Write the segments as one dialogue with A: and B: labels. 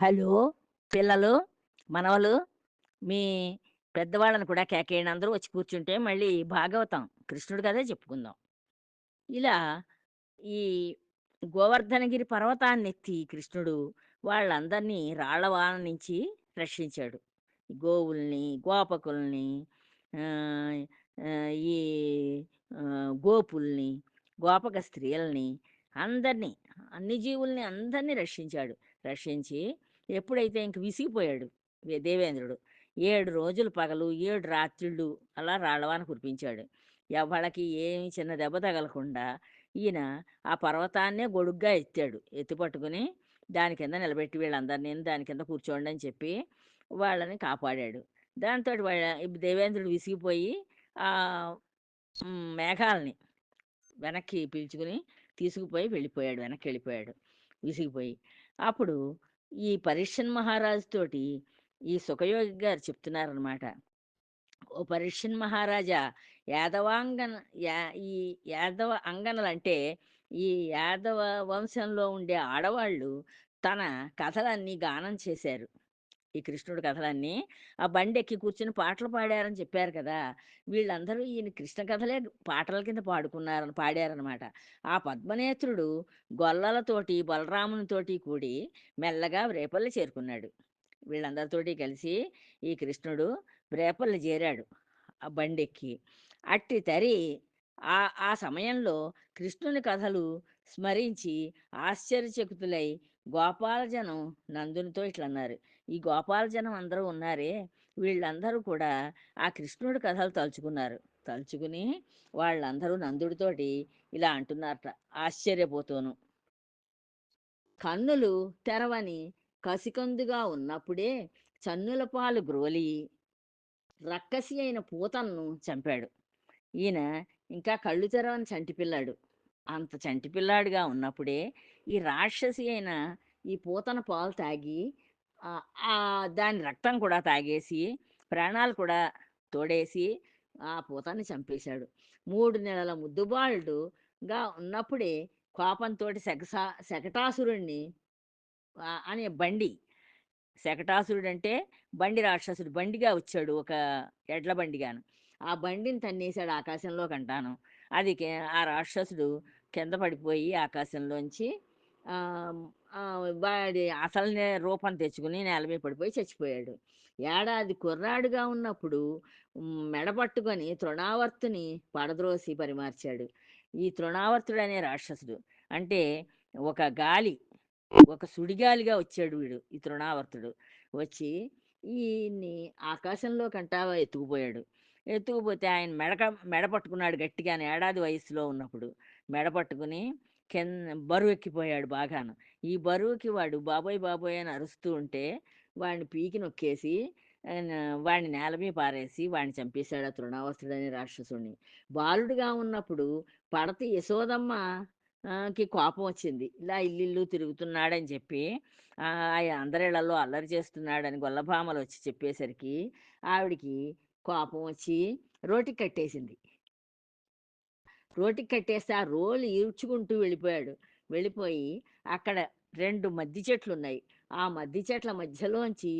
A: Hello! పిల్లలు, మనవలు, మీ పెద్దవాళ్ళని కూడా కేకేయండి. అందరూ వచ్చి కూర్చుంటే మళ్ళీ భాగవతం, కృష్ణుడు కదే చెప్పుకుందాం. ఇలా ఈ గోవర్ధనగిరి పర్వతాన్ని ఎత్తి కృష్ణుడు వాళ్ళందరినీ రాళ్ళవాన నుంచి రక్షించాడు. గోవుల్ని, గోపకుల్ని, ఈ గోపుల్ని, గోపక స్త్రీలని అందరినీ, అన్ని జీవుల్ని అందరినీ రక్షించాడు. రక్షించి ఎప్పుడైతే ఇంక విసిగిపోయాడు దేవేంద్రుడు. ఏడు రోజులు పగలు, ఏడు రాత్రిళ్ళు అలా రాళ్ళవాన కురిపించాడు. ఎవళ్ళకి ఏమి చిన్న దెబ్బ తగలకుండా ఈయన ఆ పర్వతాన్నే గొడుగ్గా ఎత్తాడు. ఎత్తి పట్టుకుని దాని కింద నిలబెట్టి వీళ్ళందరినీ దాని కింద కూర్చోండి అని చెప్పి వాళ్ళని కాపాడాడు. దాంతో వాళ్ళ దేవేంద్రుడు విసిగిపోయి ఆ మేఘాలని వెనక్కి పీల్చుకుని తీసుకుపోయి వెళ్ళిపోయాడు. వెనక్కి వెళ్ళిపోయాడు విసిగిపోయి. అప్పుడు ఈ పరీక్షన్ మహారాజు తోటి ఈ సుఖయోగి గారు చెప్తున్నారనమాట. ఓ పరీక్షన్ మహారాజా! యాదవాంగన యా ఈ యాదవ అంగనలంటే ఈ యాదవ వంశంలో ఉండే ఆడవాళ్ళు తన కథలన్నీ గానం చేశారు. ఈ కృష్ణుడి కథలన్నీ ఆ బండి ఎక్కి కూర్చుని పాటలు పాడారని చెప్పారు కదా! వీళ్ళందరూ ఈయన కృష్ణ కథలే పాటల కింద పాడుకున్నారని పాడారనమాట. ఆ పద్మనేత్రుడు గొల్లలతోటి, బలరామునితోటి కూడి మెల్లగా రేపల్లి చేరుకున్నాడు. వీళ్ళందరితోటి కలిసి ఈ కృష్ణుడు రేపల్లి చేరాడు. ఆ బండెక్కి. అట్టి తరి ఆ ఆ సమయంలో కృష్ణుని కథలు స్మరించి ఆశ్చర్యచకుతులై గోపాలజనం నందునితో ఇట్లన్నారు. ఈ గోపాలజనం అందరూ ఉన్నారే, వీళ్ళందరూ కూడా ఆ కృష్ణుడి కథలు తలుచుకున్నారు. తలుచుకుని వాళ్ళందరూ నందుడితోటి ఇలా అంటున్నారట ఆశ్చర్యపోతూను. కన్నులు తెరవని కసికందుగా ఉన్నప్పుడే చన్నుల పాలు గ్రోలి రక్కసి అయిన పూతనను చంపాడు. ఈయన ఇంకా కళ్ళు తెరవని చంటిపిల్లాడు. అంత చంటిపిల్లాడుగా ఉన్నప్పుడే ఈ రాక్షసి అయిన ఈ పూతన పాలు తాగి దాని రక్తం కూడా తాగేసి, ప్రాణాలు కూడా తోడేసి ఆ పూతని చంపేశాడు. మూడు నెలల ముద్దుబాలుడుగా ఉన్నప్పుడే కోపంతోటి శకసా శకటాసురుడిని అనే బండి శకటాసురుడు అంటే బండి రాక్షసుడు. బండిగా వచ్చాడు ఒక ఎడ్ల బండిగాను. ఆ బండిని తన్నేసాడు ఆకాశంలోకంటాను. అది ఆ రాక్షసుడు కింద పడిపోయి ఆకాశంలోంచి ఆహ్, వాడి అసలునే రూపం తెచ్చుకుని నేల మీద పడిపోయి చచ్చిపోయాడు. ఏడాది కుర్రాడుగా ఉన్నప్పుడు హ్మ్, మెడ పట్టుకొని తృణావర్తుని పడద్రోసి పరిమార్చాడు. ఈ తృణావర్తుడు అనే రాక్షసుడు. అంటే ఒక గాలి, ఒక సుడిగాలిగా వచ్చాడు వీడు ఈ తృణావర్తుడు. వచ్చి ఈయన్ని ఆకాశంలోకంటావా ఎత్తుకుపోయాడు. ఎత్తుకుపోతే ఆయన మెడక మెడ పట్టుకున్నాడు గట్టిగాను ఏడాది వయసులో ఉన్నప్పుడు. మెడ పట్టుకుని కింద బరువెక్కిపోయాడు బాగాను. ఈ బరువుకి వాడు బాబోయ్! బాబోయ్! అని అరుస్తూ ఉంటే వాడిని పీకి నొక్కేసి వాడిని నేల మీద పారేసి వాడిని చంపేశాడు ఆ తృణావస్తుడని రాక్షసుడిని. బాలుడుగా ఉన్నప్పుడు పడతి యశోదమ్మ కి కోపం వచ్చింది. ఇలా ఇల్లు తిరుగుతున్నాడని చెప్పి ఆ అందరిళ్ళల్లో అల్లరి చేస్తున్నాడని గొల్లభామలొచ్చి చెప్పేసరికి ఆవిడకి కోపం వచ్చి రోటికి కట్టేసింది. రోటికి కట్టేసి ఆ రోలు ఈడ్చుకుంటూ వెళ్ళిపోయాడు. వెళ్ళిపోయి అక్కడ రెండు మద్ది చెట్లు ఉన్నాయి ఆ మద్ది చెట్ల మధ్యలోంచి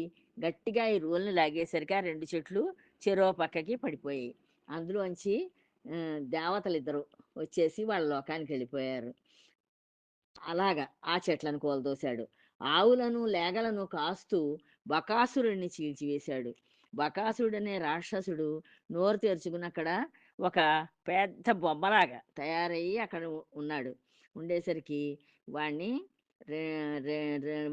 A: గట్టిగా ఈ రోల్ని లాగేసరికి ఆ రెండు చెట్లు చెరో పక్కకి పడిపోయాయి. అందులోంచి దేవతలు ఇద్దరు వచ్చేసి వాళ్ళ లోకానికి వెళ్ళిపోయారు అలాగా ఆ చెట్లను కోల్దోశాడు ఆవులను, లేగలను కాస్తూ బకాసురుడిని చీల్చివేశాడు. బకాసురుడనే రాక్షసుడు నోరు తెరుచుకుని అక్కడ ఒక పెద్ద బొమ్మలాగా తయారయ్యి అక్కడ ఉన్నాడు. ఉండేసరికి వాడిని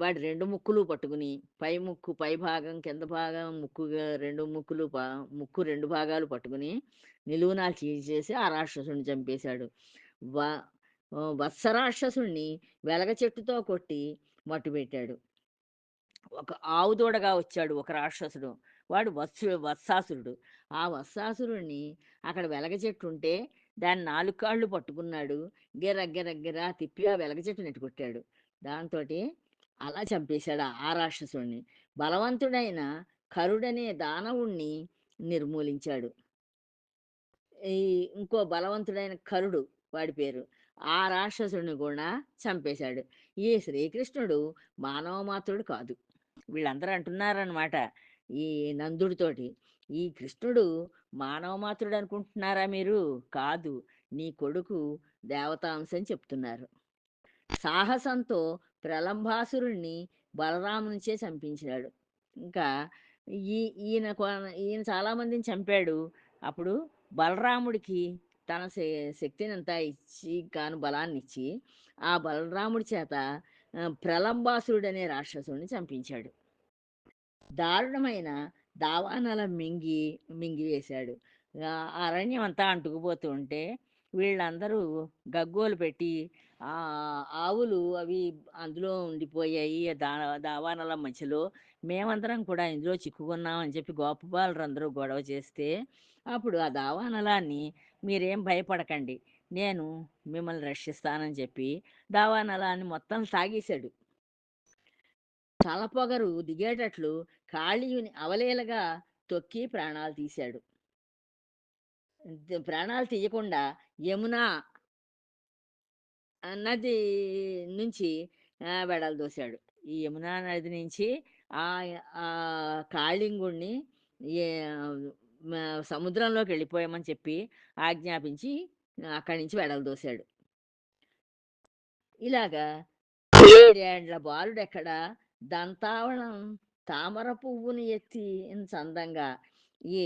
A: వాడి రెండు ముక్కులు పట్టుకుని పై ముక్కు పై భాగం, కింద భాగం ముక్కుగా రెండు ముక్కులు ప ముక్కు రెండు భాగాలు పట్టుకుని నిలువునాలు చీల్చేసి ఆ రాక్షసుని చంపేశాడు. వ వత్స వత్సరాక్షసుడిని వెలగ చెట్టుతో కొట్టి మట్టుబెట్టాడు. ఒక ఆవుదూడగా వచ్చాడు ఒక రాక్షసుడు. వాడు వత్సు వత్సాసురుడు. ఆ వత్సాసురుడిని అక్కడ వెలగ చెట్టుంటే దాని నాలుగు కాళ్ళు పట్టుకున్నాడు. గిర్ర తిప్పిగా తిప్పి ఆ వెలగ చెట్టు నెట్టుకొట్టాడు. దాంతోటి అలా చంపేశాడు ఆ రాక్షసుడిని. బలవంతుడైన కరుడనే దానవుణ్ణి నిర్మూలించాడు. ఈ ఇంకో బలవంతుడైన కరుడు వాడి పేరు. ఆ రాక్షసుడిని కూడా చంపేశాడు. ఈ శ్రీకృష్ణుడు మానవ మాత్రుడు కాదు. వీళ్ళందరూ అంటున్నారనమాట ఈ నందుడితోటి ఈ కృష్ణుడు మానవ అనుకుంటున్నారా మీరు? కాదు. నీ కొడుకు దేవతాంశం చెప్తున్నారు. సాహసంతో ప్రలంబాసురుణ్ణి బలరామునిచే చంపించాడు ఇంకా ఈ ఈయన కొన- ఈయన చాలామందిని చంపాడు. అప్పుడు బలరాముడికి తన శ- శక్తినంతా ఇచ్చి కాను బలాన్ని ఇచ్చి ఆ బలరాముడి చేత ప్రలంబాసురుడు అనే రాక్షసుడిని చంపించాడు. దారుణమైన దావానల మింగి మింగివేశాడు అరణ్యం అంతా అంటుకుపోతూ ఉంటే వీళ్ళందరూ గగ్గోలు పెట్టి ఆవులు అవి అందులో ఉండిపోయాయి దా దావానల మధ్యలో. మేమందరం కూడా ఇందులో చిక్కుకున్నాం అని చెప్పి గోపబాలురందరూ గొడవ చేస్తే అప్పుడు ఆ దావానలాన్ని మీరేం భయపడకండి నేను మిమ్మల్ని రక్షిస్తానని చెప్పి దావానలాన్ని మొత్తం సాగేశాడు పొగరు దిగేటట్లు కాళీయుని అవలేలగా తొక్కి ప్రాణాలు తీశాడు. ప్రాణాలు తీయకుండా యమున నది నుంచి వెడలు దోశాడు. ఈ యమునా నది నుంచి ఆ ఆ కాళింగుణ్ణి సముద్రంలోకి వెళ్ళిపోయామని చెప్పి ఆజ్ఞాపించి అక్కడి నుంచి వెడలు దోశాడు. ఇలాగా ఏడేండ్ల బాలుడెక్కడ దంతావళం తామర పువ్వుని ఎత్తి ఇంత అందంగా ఈ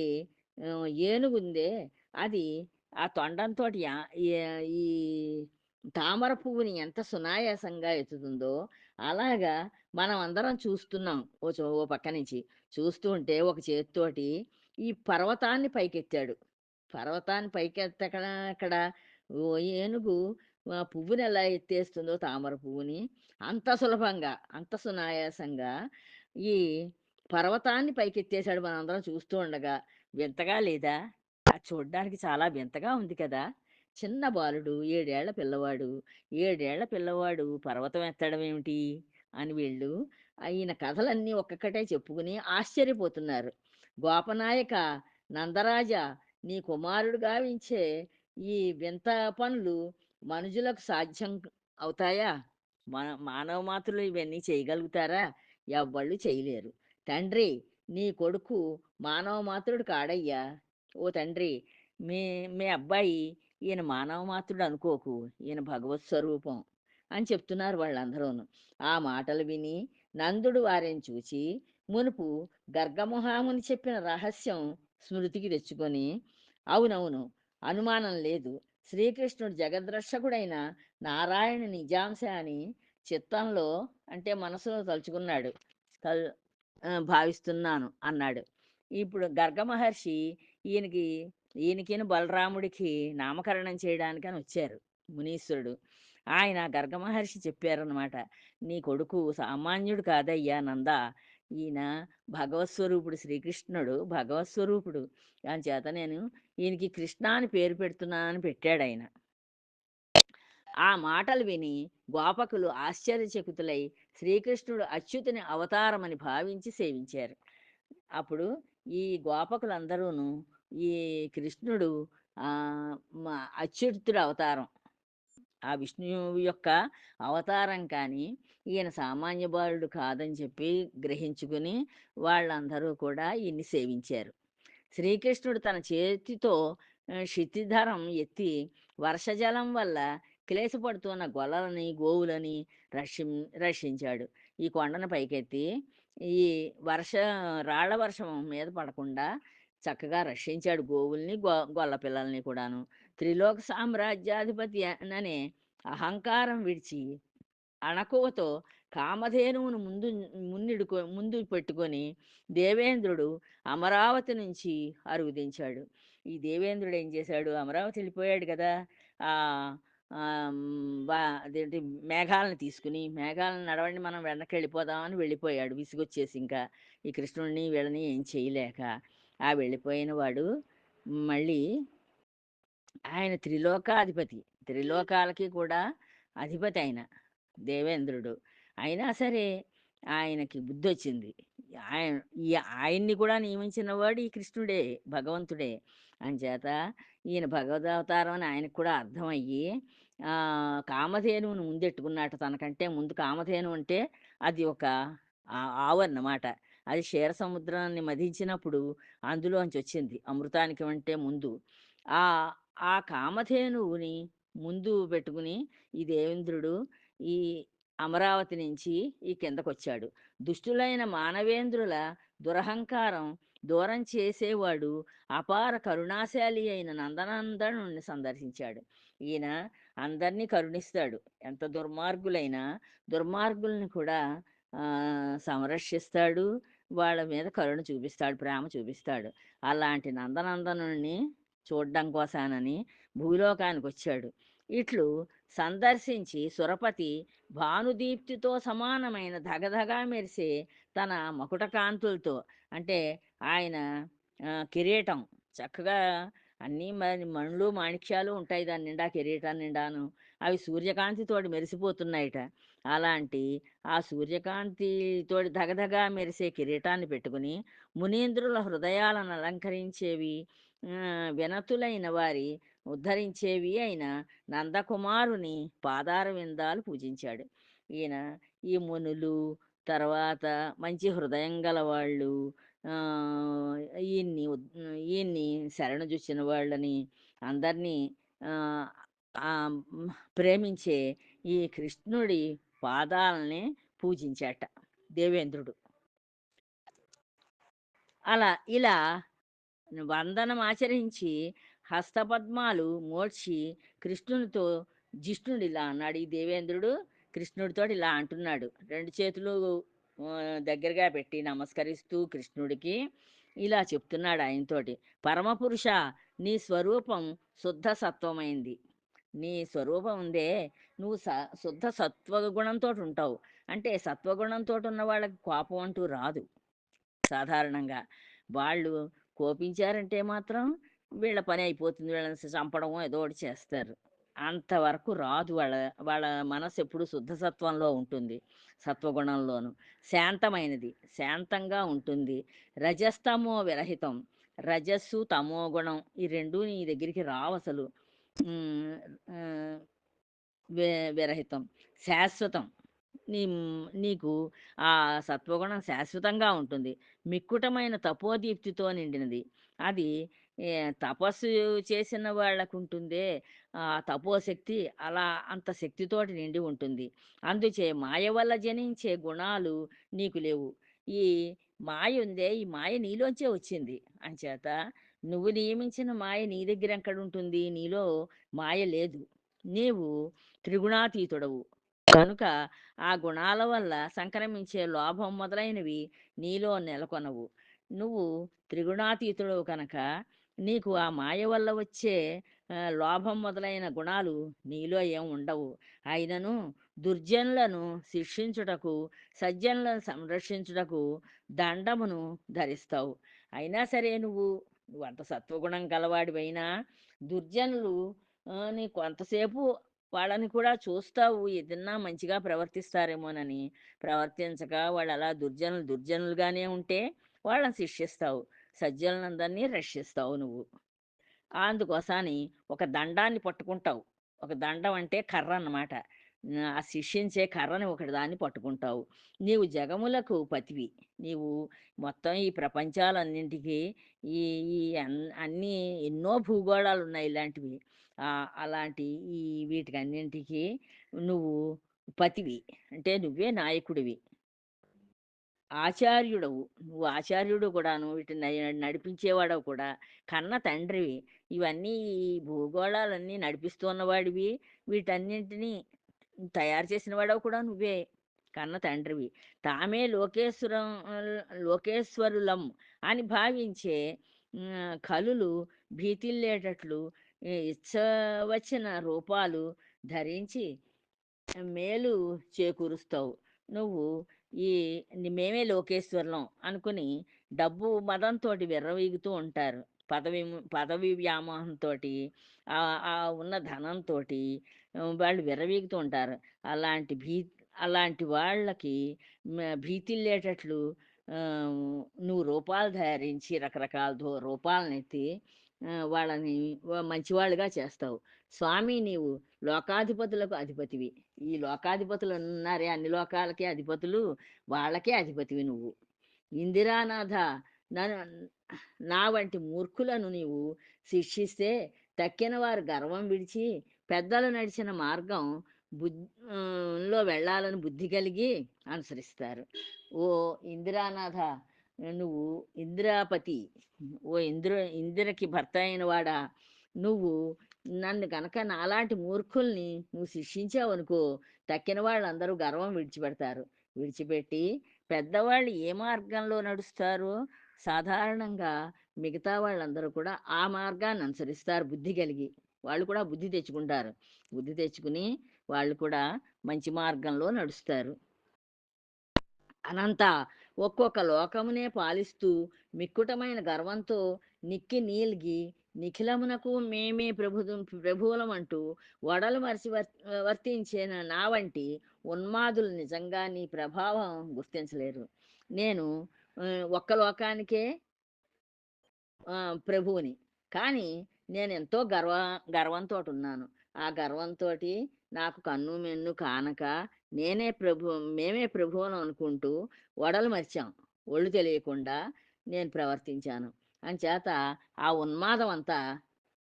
A: ఏనుగుందే అది ఆ తొండంతో ఈ తామర పువ్వుని ఎంత సునాయాసంగా ఎత్తుతుందో అలాగా మనం అందరం చూస్తున్నాం. ఓ చో ఓ పక్క నుంచి చూస్తూ ఉంటే ఒక చేతితోటి ఈ పర్వతాన్ని పైకెత్తాడు. పర్వతాన్ని పైకెత్తక్కడ అక్కడ ఓ ఏనుగు ఆ పువ్వుని ఎలా ఎత్తేస్తుందో తామర పువ్వుని అంత సులభంగా అంత సునాయాసంగా ఈ పర్వతాన్ని పైకెత్తేశాడు మనందరం చూస్తూ ఉండగా వింతగా లేదా? అది చూడడానికి చాలా వింతగా ఉంది కదా! చిన్న బాలుడు ఏడేళ్ళ పిల్లవాడు ఏడేళ్ళ పిల్లవాడు పర్వతం ఎత్తడం ఏమిటి? అని వీళ్ళు ఈయన కథలన్నీ ఒక్కొక్కటే చెప్పుకుని ఆశ్చర్యపోతున్నారు. గోపనాయక నందరాజ నీ కుమారుడు గావించే ఈ వింత పనులు మనుషులకు సాధ్యం అవుతాయా? మన మానవ మాతృలు ఇవన్నీ చేయగలుగుతారా? ఎవ్వళ్ళు చేయలేరు. తండ్రి నీ కొడుకు మానవ మాతృడు కాడయ్యా ఓ తండ్రి మీ మీ అబ్బాయి ఈయన మానవ మాతృడు అనుకోకు. ఈయన భగవత్ స్వరూపం అని చెప్తున్నారు వాళ్ళందరూను. ఆ మాటలు విని నందుడు వారిని చూచి మునుపు గర్గముహాముని చెప్పిన రహస్యం స్మృతికి తెచ్చుకొని అవునవును అనుమానం లేదు. శ్రీకృష్ణుడు జగద్రక్షకుడైన నారాయణ నిజాంశ అని చిత్తంలో అంటే మనసులో తలుచుకున్నాడు. తల్ భావిస్తున్నాను అన్నాడు. ఇప్పుడు గర్గ మహర్షి ఈయనకి ఈయనకిన బలరాముడికి నామకరణం చేయడానికి అని వచ్చారు మునీశ్వరుడు. ఆయన గర్గ మహర్షి చెప్పారనమాట నీ కొడుకు సామాన్యుడు కాదయ్యా నంద. ఈయన భగవత్ స్వరూపుడు శ్రీకృష్ణుడు భగవత్ స్వరూపుడు. దాని చేత నేను ఈయనకి కృష్ణ అని పేరు పెడుతున్నానని పెట్టాడు ఆయన. ఆ మాటలు విని గోపకులు ఆశ్చర్యచకితులై శ్రీకృష్ణుడు అచ్యుతుని అవతారమని భావించి సేవించారు. అప్పుడు ఈ గోపకులందరూను ఈ కృష్ణుడు ఆ, మా అచ్యుతుడు అవతారం. ఆ విష్ణువు యొక్క అవతారం కానీ ఈయన సామాన్య బాలుడు కాదని చెప్పి గ్రహించుకుని వాళ్ళందరూ కూడా ఈయన్ని సేవించారు. శ్రీకృష్ణుడు తన చేతితో క్షితిధరం ఎత్తి వర్షజలం వల్ల క్లేశపడుతున్న గొల్లలని గోవులని రక్షి రక్షించాడు. ఈ కొండను పైకెత్తి ఈ వర్ష రాళ్ళ వర్షం మీద పడకుండా చక్కగా రక్షించాడు గోవుల్ని గొ గొల్ల పిల్లల్ని కూడాను. త్రిలోక సామ్రాజ్యాధిపతి అనే అహంకారం విడిచి అణకువతో కామధేనువును ముందు మున్నిడుకో ముందు పెట్టుకొని దేవేంద్రుడు అమరావతి నుంచి అరుగుదించాడు ఈ దేవేంద్రుడు ఏం చేశాడు? అమరావతి వెళ్ళిపోయాడు కదా! ఆ అదేంటి మేఘాలను తీసుకుని మేఘాలను నడవండి మనం వెనక్కి వెళ్ళిపోదామని వెళ్ళిపోయాడు విసుగొచ్చేసి ఇంకా. ఈ కృష్ణుడిని వీళ్ళని ఏం చేయలేక ఆ వెళ్ళిపోయిన వాడు మళ్ళీ ఆయన త్రిలోకాధిపతి. త్రిలోకాలకి కూడా అధిపతి ఆయన దేవేంద్రుడు. అయినా సరే ఆయనకి బుద్ధి వచ్చింది ఆయన ఈ ఆయన్ని కూడా నియమించిన వాడు ఈ కృష్ణుడే భగవంతుడే. అంచేత ఈయన భగవదవతారం అని ఆయనకు కూడా అర్థమయ్యి కామధేనువుని కామధేనువును ముందెట్టుకున్నట్టు తనకంటే ముందు కామధేను అంటే అది ఒక ఆ ఆవు అన్నమాట అది క్షీర సముద్రాన్ని మధించినప్పుడు అందులోంచి వచ్చింది అమృతానికి అంటే ముందు. ఆ ఆ కామధేనువుని ముందు పెట్టుకుని ఈ దేవేంద్రుడు ఈ అమరావతి నుంచి ఈ కిందకొచ్చాడు. దుష్టులైన మానవేంద్రుల దురహంకారం దూరం చేసేవాడు అపార కరుణాశాలి అయిన నందనందనుని సందర్శించాడు. ఈయన అందరినీ కరుణిస్తాడు. ఎంత దుర్మార్గులైనా దుర్మార్గుల్ని కూడా సంరక్షిస్తాడు. వాళ్ళ మీద కరుణ చూపిస్తాడు ప్రేమ చూపిస్తాడు. అలాంటి నందనందనుని చూడడం కోసానని భూలోకానికి వచ్చాడు ఇట్లు సందర్శించి సురపతి భానుదీప్తితో సమానమైన ధగధగా మెరిసే తన మకుట కాంతులతో అంటే ఆయన కిరీటం. చక్కగా అన్నీ మరి మణులు మాణిక్యాలు ఉంటాయి దాని నిండా కిరీటం నిండాను. అవి సూర్యకాంతితోటి మెరిసిపోతున్నాయిట. అలాంటి ఆ సూర్యకాంతితోటి ధగధగా మెరిసే కిరీటాన్ని పెట్టుకుని మునీంద్రుల హృదయాలను అలంకరించేవి వినతులైన వారి ఉద్ధరించేవి అయిన నందకుమారుని పాదార విందాలు పూజించాడు. ఈయన ఈ మునులు తర్వాత మంచి హృదయం గల వాళ్ళు ఈయన్ని ఉద్- ఈయన్ని శరణు చూసిన వాళ్ళని అందరినీ ప్రేమించే ఈ కృష్ణుడి పాదాలని పూజించాట దేవేంద్రుడు. అలా ఇలా వందనం ఆచరించి హస్తపద్మాలు మోడ్చి కృష్ణునితో జిష్ణుడు ఇలా అన్నాడు ఈ దేవేంద్రుడు. కృష్ణుడితో ఇలా అంటున్నాడు. రెండు చేతులు దగ్గరగా పెట్టి నమస్కరిస్తూ కృష్ణుడికి ఇలా చెప్తున్నాడు ఆయనతోటి. పరమపురుష నీ స్వరూపం శుద్ధ సత్వమైంది. నీ స్వరూపం ఉందే నువ్వు స శుద్ధ సత్వగుణంతో ఉంటావు. అంటే సత్వగుణంతో ఉన్న వాళ్ళకి కోపం అంటూ రాదు. సాధారణంగా వాళ్ళు కోపించారంటే మాత్రం వీళ్ళ పని అయిపోతుంది. వీళ్ళని చంపడం ఏదో ఒకటి చేస్తారు. అంతవరకు రాదు. వాళ్ళ వాళ్ళ మనసు ఎప్పుడు శుద్ధ సత్వంలో ఉంటుంది. సత్వగుణంలోను. శాంతమైనది. శాంతంగా ఉంటుంది. రజస్తమో విరహితం. రజస్సు తమో గుణం ఈ రెండు నీ దగ్గరికి రావు అసలు. విరహితం. శాశ్వతం. నీ నీకు ఆ సత్వగుణం శాశ్వతంగా ఉంటుంది. మిక్కుటమైన తపోదీప్తితో నిండినది. అది ఏ, తపస్సు చేసిన వాళ్ళకు ఉంటుందే ఆ తపోశక్తి అలా అంత శక్తితోటి నిండి ఉంటుంది. అందుచే మాయ వల్ల జనించే గుణాలు నీకు లేవు. ఈ మాయ ఉందే ఈ మాయ నీలోంచే వచ్చింది. అంచేత నువ్వు నియమించిన మాయ నీ దగ్గర ఎక్కడ ఉంటుంది నీలో మాయ లేదు. నీవు త్రిగుణాతీతుడవు. కనుక ఆ గుణాల వల్ల సంక్రమించే లోభం మొదలైనవి నీలో నెలకొనవు. నువ్వు త్రిగుణాతీతుడవు కనుక నీకు ఆ మాయ వల్ల వచ్చే లోభం మొదలైన గుణాలు నీలో ఏం ఉండవు. అయినను దుర్జనులను శిక్షించుటకు సజ్జనులను సంరక్షించుటకు దండమును ధరిస్తావు. అయినా సరే నువ్వు నువ్వు అంత సత్వగుణం గలవాడివైనా దుర్జనులు నీ కొంతసేపు వాళ్ళని కూడా చూస్తావు ఏదన్నా మంచిగా ప్రవర్తిస్తారేమోనని. ప్రవర్తించక వాళ్ళు అలా దుర్జనులు దుర్జనులుగానే ఉంటే వాళ్ళని శిక్షిస్తావు. సజ్జనులందరినీ రక్షిస్తావు నువ్వు. అందుకోసాని ఒక దండాన్ని పట్టుకుంటావు. ఒక దండం అంటే కర్ర అన్నమాట ఆ శిక్షించే కర్రని ఒకటి దాన్ని పట్టుకుంటావు. నీవు జగములకు పతివి. నీవు మొత్తం ఈ ప్రపంచాలన్నింటికి ఈ ఈ అన్ని ఎన్నో భూగోళాలు ఉన్నాయి ఇలాంటివి అలాంటి ఈ వీటికన్నింటికి నువ్వు పతివి. అంటే నువ్వే నాయకుడివి. ఆచార్యుడవు. నువ్వు ఆచార్యుడు కూడాను వీటిని నడిపించేవాడవు కూడా. కన్న తండ్రివి. ఇవన్నీ ఈ భూగోళాలన్నీ నడిపిస్తున్నవాడివి. వీటన్నింటినీ తయారు చేసిన వాడవు కూడా నువ్వే కన్న తండ్రివి. తామే లోకేశ్వరం లోకేశ్వరులం అని భావించే కలులు భీతిల్లేటట్లు ఇచ్చవచ్చిన రూపాలు ధరించి మేలు చేకూరుస్తావు. నువ్వు ఈ మేమే లోకేశ్వరులం అనుకుని డబ్బు మదంతో విర్రవీగుతూ ఉంటారు. పదవి పదవి వ్యామోహంతో ఆ ఉన్న ధనంతో వాళ్ళు విర్రవీగుతూ ఉంటారు. అలాంటి భీ అలాంటి వాళ్ళకి భీతిల్లేటట్లు నువ్వు రూపాలు ధరించి రకరకాల ధో ఎత్తి వాళ్ళని మంచివాళ్ళుగా చేస్తావు. స్వామి నీవు లోకాధిపతులకు అధిపతివి. ఈ లోకాధిపతులు ఉన్నారే అన్ని లోకాలకి అధిపతులు వాళ్ళకే అధిపతివి నువ్వు. ఇందిరానాథ నన్ను నా వంటి మూర్ఖులను నీవు శిక్షిస్తే తక్కిన వారు గర్వం విడిచి పెద్దలు నడిచిన మార్గం బుద్ధిలో వెళ్ళాలని బుద్ధి కలిగి అనుసరిస్తారు. ఓ ఇందిరానాథ నువ్వు ఇందిరాపతి ఓ ఇంద్ర ఇందిరకి భర్త అయిన వాడా నువ్వు నన్ను కనుక నాలాంటి మూర్ఖుల్ని నువ్వు శిక్షించావు అనుకో తక్కిన వాళ్ళందరూ గర్వం విడిచిపెడతారు. విడిచిపెట్టి పెద్దవాళ్ళు ఏ మార్గంలో నడుస్తారు? సాధారణంగా మిగతా వాళ్ళందరూ కూడా ఆ మార్గాన్ని అనుసరిస్తారు బుద్ధి కలిగి. వాళ్ళు కూడా బుద్ధి తెచ్చుకుంటారు. బుద్ధి తెచ్చుకుని వాళ్ళు కూడా మంచి మార్గంలో నడుస్తారు. అనంత ఒక్కొక్క లోకమునే పాలిస్తూ మిక్కుటమైన గర్వంతో నిక్కి నీలిగి నిఖిలమునకు మేమే ప్రభు ప్రభువులం అంటూ వడలు మరిచి వర్ వర్తించిన నా వంటి ఉన్మాదులు నిజంగా నీ ప్రభావం గుర్తించలేరు. నేను ఒక్క లోకానికే ప్రభువుని. కానీ నేను ఎంతో గర్వ గర్వంతో ఉన్నాను ఆ గర్వంతో నాకు కన్ను మెన్ను కానక నేనే ప్రభు మేమే ప్రభువును అనుకుంటూ వడలు మరిచాం. ఒళ్ళు తెలియకుండా నేను ప్రవర్తించాను. అంచేత ఆ ఉన్మాదం అంతా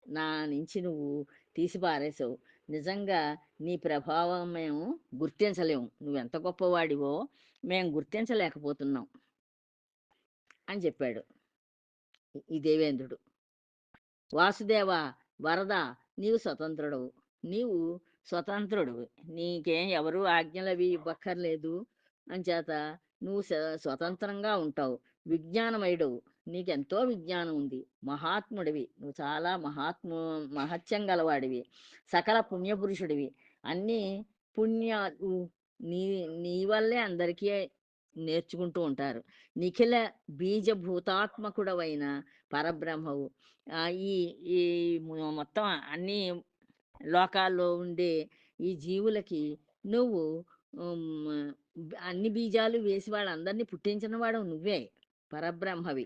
A: నా నుంచి నువ్వు తీసిపారేసావు నిజంగా నీ ప్రభావం మేము గుర్తించలేము. నువ్వెంత గొప్పవాడివో మేము గుర్తించలేకపోతున్నాం అని చెప్పాడు ఈ- దేవేంద్రుడు. వాసుదేవ వరద నీవు స్వతంత్రుడవు. నీవు స్వతంత్రుడు నీకేం ఎవరు ఆజ్ఞలవి ఇవ్వక్కర్లేదు. అంచేత నువ్వు స్వ- స్వతంత్రంగా ఉంటావు. విజ్ఞానమయుడవు. నీకెంతో విజ్ఞానం ఉంది. మహాత్ముడివి. నువ్వు చాలా మహాత్ము మహత్యం గలవాడివి. సకల పుణ్యపురుషుడివి. అన్నీ పుణ్యాలు నీ నీ వల్లే అందరికీ నేర్చుకుంటూ ఉంటారు. నిఖిల బీజభూతాత్మకుడవైన పరబ్రహ్మవు. ఈ ఈ మొత్తం అన్ని లోకాల్లో ఉండే ఈ జీవులకి నువ్వు అన్ని బీజాలు వేసి వాళ్ళందరినీ పుట్టించిన వాడు నువ్వే పరబ్రహ్మవి.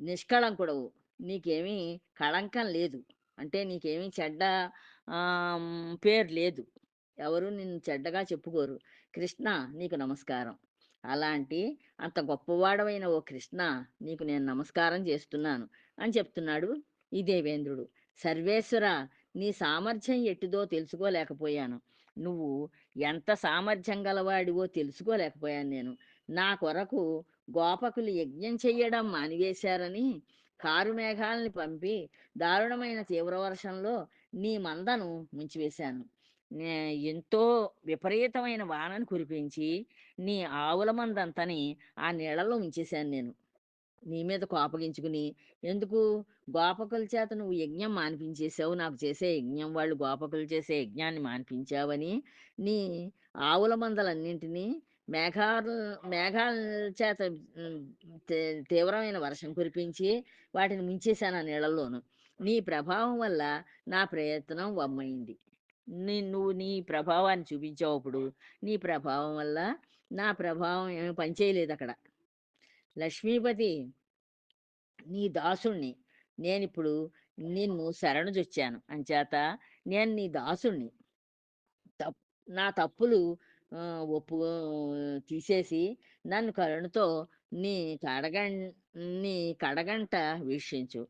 A: నిష్కళంకుడవు నీకేమీ కళంకం లేదు. అంటే నీకేమీ చెడ్డ పేరు లేదు. ఎవరు నిన్ను చెడ్డగా చెప్పుకోరు. కృష్ణ నీకు నమస్కారం. అలాంటి అంత గొప్పవాడవైన ఓ కృష్ణ నీకు నేను నమస్కారం చేస్తున్నాను అని చెప్తున్నాడు ఈ దేవేంద్రుడు. సర్వేశ్వర నీ సామర్థ్యం ఎట్టిదో తెలుసుకోలేకపోయాను. నువ్వు ఎంత సామర్థ్యం గలవాడివో తెలుసుకోలేకపోయాను నేను. నా కొరకు గోపకులు యజ్ఞం చెయ్యడం మానివేశారని కారు మేఘాలని పంపి దారుణమైన తీవ్రవర్షంలో నీ మందను ముంచివేశాను. నే- ఎంతో విపరీతమైన వానను కురిపించి నీ ఆవుల మందంతని ఆ నీళ్ళలో ఉంచేశాను నేను. నీ మీద కోపగించుకుని ఎందుకు? గోపకుల చేత నువ్వు యజ్ఞం మానిపించేశావు నాకు చేసే యజ్ఞం వాళ్ళు గోపకులు చేసే యజ్ఞాన్ని మానిపించావని నీ ఆవుల మందలన్నింటినీ మేఘాలు మేఘాల చేత తీవ్రమైన వర్షం కురిపించి వాటిని ముంచేశాను ఆ నీళ్ళల్లోనూ. నీ ప్రభావం వల్ల నా ప్రయత్నం వమ్మైంది. నీ నువ్వు నీ ప్రభావాన్ని చూపించావు అప్పుడు. నీ ప్రభావం వల్ల నా ప్రభావం ఏమి పనిచేయలేదు అక్కడ. లక్ష్మీపతి నీ దాసుణ్ణి. నేనిప్పుడు నిన్ను శరణుచొచ్చాను అంచేత నేను నీ దాసుణ్ణి. తప్ నా తప్పులు ఒప్పు తీసేసి నన్ను కరుణతో నీ కడగం నీ కడగంట వీక్షించు.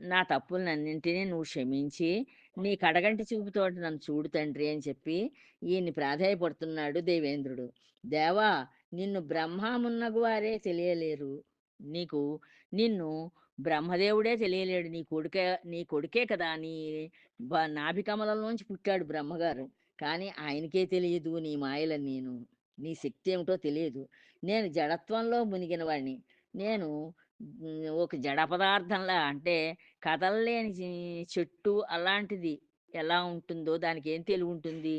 A: నా తప్పులన్నింటినీ నువ్వు క్షమించి నీ కడగంటి చూపుతోటి నన్ను చూడు తండ్రి అని చెప్పి ఈయన్ని ప్రాధాయపడుతున్నాడు దేవేంద్రుడు. దేవా నిన్ను బ్రహ్మమున్నగు వారే తెలియలేరు. నీకు నిన్ను బ్రహ్మదేవుడే తెలియలేడు. నీ కొడుకే నీ కొడుకే కదా నీ బ- నాభికమలంలోంచి పుట్టాడు బ్రహ్మగారు. కానీ ఆయనకే తెలియదు నీ మాయల నేను. నీ శక్తి ఏమిటో తెలియదు. నేను జడత్వంలో మునిగిన వాడిని నేను ఒక జడ పదార్థంలా అంటే కదలలేని చెట్టు అలాంటిది ఎలా ఉంటుందో దానికి ఏం తెలివి ఉంటుంది?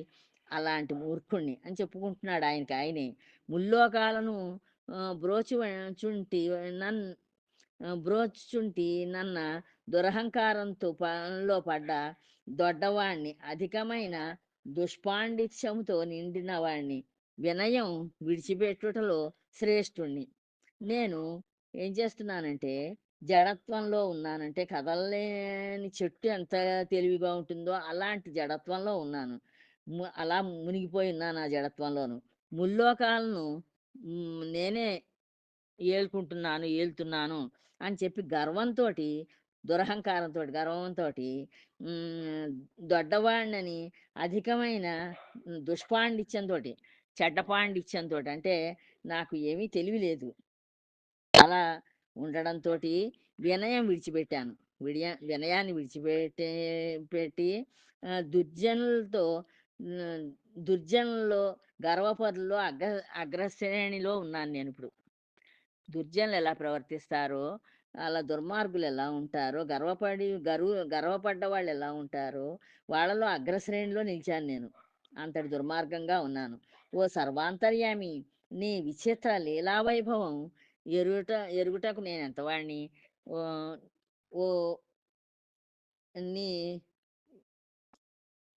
A: అలాంటి మూర్ఖుణ్ణి అని చెప్పుకుంటున్నాడు ఆయనకి ఆయనే. ముల్లోకాలను ఆ, చుంటి నన్ ఆ, బ్రోచుంటి నన్న దురహంకారంతో పనిలో పడ్డ దొడ్డవాణ్ణి అధికమైన దుష్పాండిత్యముతో నిండిన వాణ్ణి. వినయం విడిచిపెట్టుటలో శ్రేష్ఠుణ్ణి. నేను ఏం చేస్తున్నానంటే జడత్వంలో ఉన్నానంటే కదలలేని చెట్టు ఎంత తెలివిగా ఉంటుందో అలాంటి జడత్వంలో ఉన్నాను. అలా మునిగిపోయి ఉన్నాను ఆ జడత్వంలోను. ముల్లోకాలను నేనే ఏలుకుంటున్నాను, ఏలుతున్నాను అని చెప్పి గర్వంతో దురహంకారంతో గర్వంతో దొడ్డవాణ్ణని దొడ్డవాడినని అధికమైన దుష్పాండిత్యంతో చెడ్డపాండిత్యంతో అంటే నాకు ఏమీ తెలివి లేదు. అలా ఉండడంతోటి వినయం విడిచిపెట్టాను. విడియ వినయాన్ని విడిచిపెట్టే పెట్టి దుర్జనులతో దుర్జనుల్లో, గర్వపరుల్లో అగ్ర అగ్రశ్రేణిలో ఉన్నాను నేను ఇప్పుడు దుర్జనులు ఎలా ప్రవర్తిస్తారో, అలా దుర్మార్గులు ఎలా ఉంటారో, గర్వపడి గర్వ గర్వపడ్డ వాళ్ళు ఎలా ఉంటారో, వాళ్ళలో అగ్రశ్రేణిలో నిలిచాను నేను. అంతటి దుర్మార్గంగా ఉన్నాను. ఓ సర్వాంతర్యామి నీ విచిత్ర లీలా వైభవం ఎరుగుట ఎరుగుటకు నేను ఎంతవాడిని ఓ ఓ నీ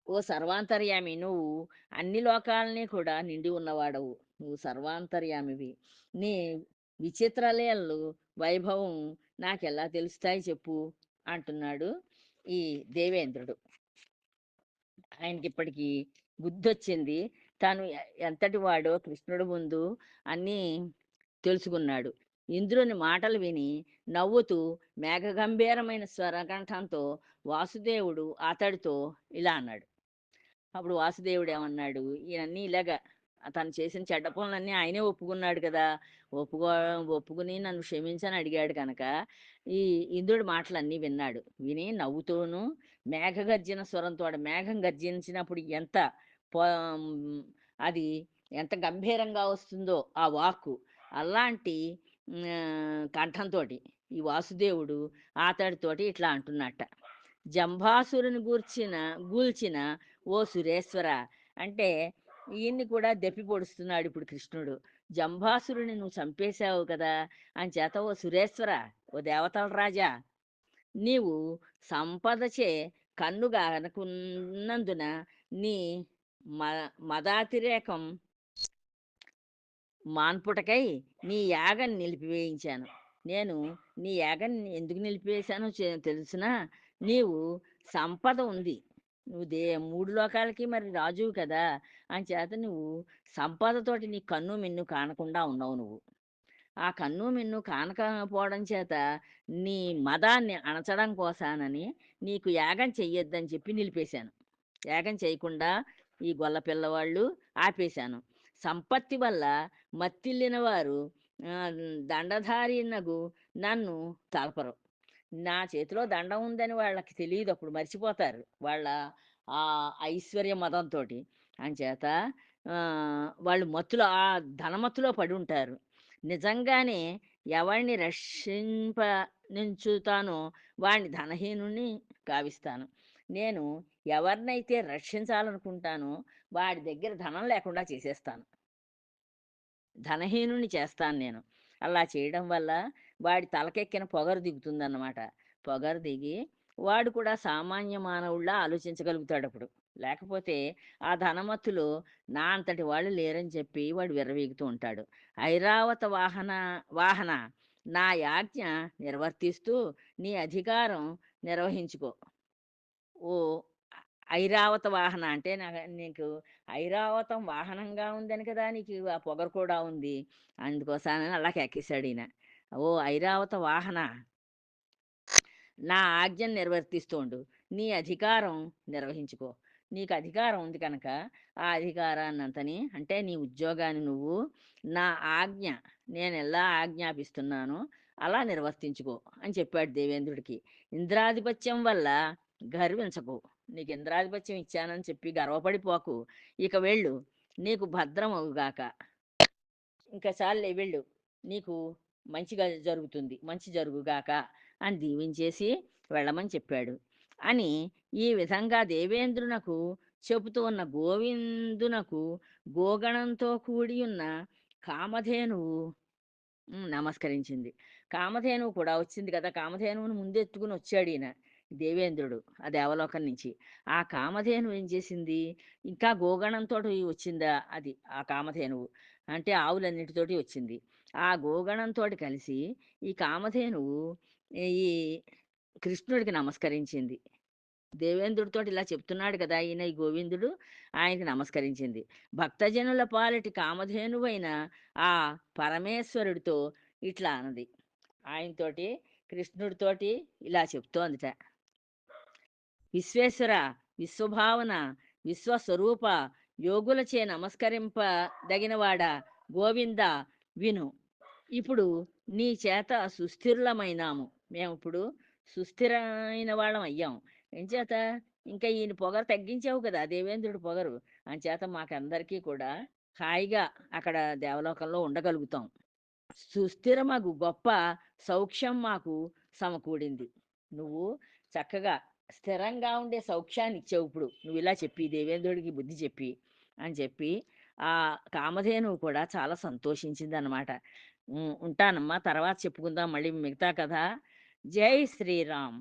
A: ఓ సర్వాంతర్యామి నువ్వు అన్ని లోకాలని కూడా నిండి ఉన్నవాడవు. నువ్వు సర్వాంతర్యామివి. నీ విచిత్ర వైభవం వైభవం నాకెలా తెలుస్తాయి చెప్పు అంటున్నాడు ఈ దేవేంద్రుడు. ఆయనకి ఇప్పటికీ బుద్ధొచ్చింది. తాను ఎంతటి వాడో కృష్ణుడు ముందు అన్నీ తెలుసుకున్నాడు. ఇంద్రుని మాటలు విని నవ్వుతూ మేఘగంభీరమైన స్వరకంఠంతో వాసుదేవుడు అతడితో ఇలా అన్నాడు. అప్పుడు వాసుదేవుడు ఏమన్నాడు, ఈయనన్నీ ఇలాగ తను చేసిన చెడ్డ పనులన్నీ ఆయనే ఒప్పుకున్నాడు కదా! ఒప్పుకో ఒప్పుకుని నన్ను క్షమించని అడిగాడు కనుక, ఈ ఇంద్రుడి మాటలన్నీ విన్నాడు. విని నవ్వుతూను మేఘగర్జన స్వరంతో మేఘం గర్జించినప్పుడు ఎంత అది ఎంత గంభీరంగా వస్తుందో ఆ వాక్కు, అలాంటి కంఠంతో కంఠంతోటి ఈ వాసుదేవుడు అతడితోటి ఇట్లా అంటున్నట్ట. జంభాసురుని గూర్చిన గూల్చిన ఓ సురేశ్వర అంటే ఈయన్ని కూడా దెప్పి పొడుస్తున్నాడు ఇప్పుడు కృష్ణుడు. జంభాసురుని నువ్వు చంపేశావు కదా! అని చేత ఓ సురేశ్వర, ఓ దేవతల రాజా నీవు సంపదచే కన్నుగా అనుకున్నందున నీ మ మదాతిరేకం మాన్పుటకై నీ యాగం నిలిపివేయించాను. నేను నీ యాగాన్ని ఎందుకు నిలిపివేశానో తెలుసునా? నీవు సంపద ఉంది. నువ్వు దే మూడు లోకాలకి మరి రాజువు కదా! అని చేత నువ్వు సంపదతోటి నీ కన్ను, మిన్ను కానకుండా ఉన్నావు నువ్వు. ఆ కన్ను, మిన్ను కానకపోవడం చేత నీ మదాన్ని అణచడం కోసానని నీకు యాగం చెయ్యొద్దని చెప్పి నిలిపేశాను. యాగం చేయకుండా ఈ గొల్ల పిల్లవాళ్ళు ఆపేశాను. సంపత్తి వల్ల మత్తిల్లిన వారు దండధారినగు నన్ను తలపరు. నా చేతిలో దండం ఉందని వాళ్ళకి తెలియదు అప్పుడు మర్చిపోతారు. వాళ్ళ ఆ ఐశ్వర్య మతంతో అంచేత వాళ్ళు మత్తులో ఆ ధనమత్తులో పడి ఉంటారు నిజంగానే ఎవరిని రక్షింప నించుతానో వాడిని ధనహీనుని కావిస్తాను నేను ఎవరినైతే రక్షించాలనుకుంటానో వాడి దగ్గర ధనం లేకుండా చేసేస్తాను. ధనహీనుని చేస్తాను నేను. అలా చేయడం వల్ల వాడి తలకెక్కిన పొగరు దిగుతుందన్నమాట. పొగరు దిగి వాడు కూడా సామాన్య మానవులా ఆలోచించగలుగుతాడు అప్పుడు లేకపోతే ఆ ధనమత్తులు నా అంతటి వాళ్ళు లేరని చెప్పి వాడు విర్రవీగుతూ ఉంటాడు. ఐరావత వాహన వాహన నా యాజ్ఞ నిర్వర్తిస్తూ నీ అధికారం నిర్వహించుకో. ఓ ఐరావత వాహన అంటే నా నీకు ఐరావతం వాహనంగా ఉందని కదా నీకు ఆ పొగరు కూడా ఉంది. అందుకోసానని అలా ఈయన ఓ ఐరావత వాహన నా ఆజ్ఞను నిర్వర్తిస్తోండు నీ అధికారం నిర్వహించుకో. నీకు అధికారం ఉంది కనుక ఆ అధికారాన్నంతని అంటే నీ ఉద్యోగాన్ని నువ్వు నా ఆజ్ఞ నేను ఎలా ఆజ్ఞాపిస్తున్నానో అలా నిర్వర్తించుకో అని చెప్పాడు దేవేంద్రుడికి. ఇంద్రాధిపత్యం వల్ల గర్వించకు. నీకు ఇంద్రాధిపత్యం ఇచ్చానని చెప్పి గర్వపడిపోకు. ఇక వెళ్ళు. నీకు భద్రం అవుగాక ఇంక చాలే వెళ్ళు. నీకు మంచిగా జరుగుతుంది. మంచి జరుగుగాక అని దీవించేసి వెళ్ళమని చెప్పాడు. అని ఈ విధంగా దేవేంద్రునకు చెబుతూ ఉన్న గోవిందునకు గోగణంతో కూడి ఉన్న కామధేనువు నమస్కరించింది. కామధేనువు కూడా వచ్చింది కదా! కామధేనువుని ముందెత్తుకుని వచ్చాడు ఈయన దేవేంద్రుడు ఆ దేవలోకం నుంచి. ఆ కామధేనువు ఏం చేసింది, ఇంకా గోగణంతోటి వచ్చిందా అది ఆ కామధేనువు. అంటే ఆవులన్నిటితోటి వచ్చింది. ఆ గోగణంతో కలిసి ఈ కామధేనువు ఈ కృష్ణుడికి నమస్కరించింది. దేవేంద్రుడితో ఇలా చెప్తున్నాడు కదా ఈయన ఈ గోవిందుడు ఆయనకి నమస్కరించింది. భక్తజనుల పాలటి కామధేనువైన ఆ పరమేశ్వరుడితో ఇట్లా అన్నది. ఆయనతోటి కృష్ణుడితోటి ఇలా చెప్తోందిట. విశ్వేశ్వర విశ్వభావన విశ్వస్వరూప యోగులచే నమస్కరింపదగినవాడ గోవింద విను. ఇప్పుడు నీ చేత సుస్థిరులమైనాము. మేము ఇప్పుడు సుస్థిరమైన వాళ్ళం అయ్యాం. ఎంచేత ఇంకా ఈయన పొగరు తగ్గించావు కదా దేవేంద్రుడు పొగరు. అంచేత మాకందరికీ కూడా హాయిగా అక్కడ దేవలోకంలో ఉండగలుగుతాం. సుస్థిరమగు గొప్ప సౌఖ్యం మాకు సమకూడింది. నువ్వు చక్కగా స్థిరంగా ఉండే సౌఖ్యాన్ని ఇచ్చావు ఇప్పుడు. నువ్వు ఇలా చెప్పి దేవేంద్రుడికి బుద్ధి చెప్పి అని చెప్పి ఆ కామధేనువు కూడా చాలా సంతోషించింది అనమాట ఉంటానమ్మా. తర్వాత చెప్పుకుందాం. మళ్ళీ మిగతా కథ. జై శ్రీరామ్.